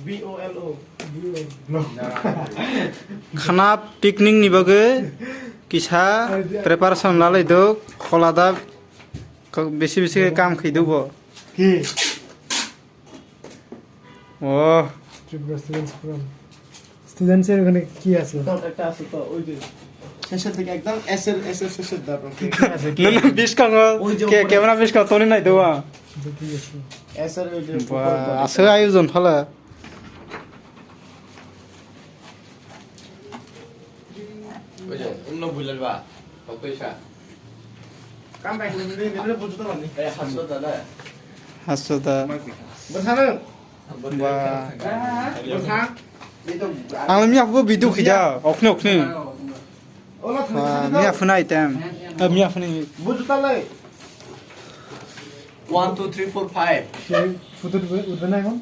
V O L O খানা picnic নিবগে কিসা প্রিপারেশন লালাইদো খলাদা ক- বেশি বেশি কাম খাইদব কি? ও ত্রিপুরা স্টুডেন্টস ফোরাম ওখানে কি আছে তোর একটা আছে? তো ওই যে শেষের দিকে একদম এস এর এস এর শেষের দাগ না না বিশ কাঙ্গ ওই ক্যামেরা বিশ কাঙ্গ তোলে নাই দেওয়া আছে? এস এর ওই যে বা আছে আয়োজন ফলে ওই যে অন্য বুঝলেন বা পয়সা কাম ব্যাক নিয়ে নিয়ে বুঝতে পারনি এই হাসো দাদা। বসানো বা বসা এই তো আং মিয়াফুকো বিদু খিজা অখনি অখনি। ওলা বা মিয়াফুনা আইটেম মিয়াফুনি বুঝতে পারলে। One two three four five সেই ফুটুট উঠবে না এখন?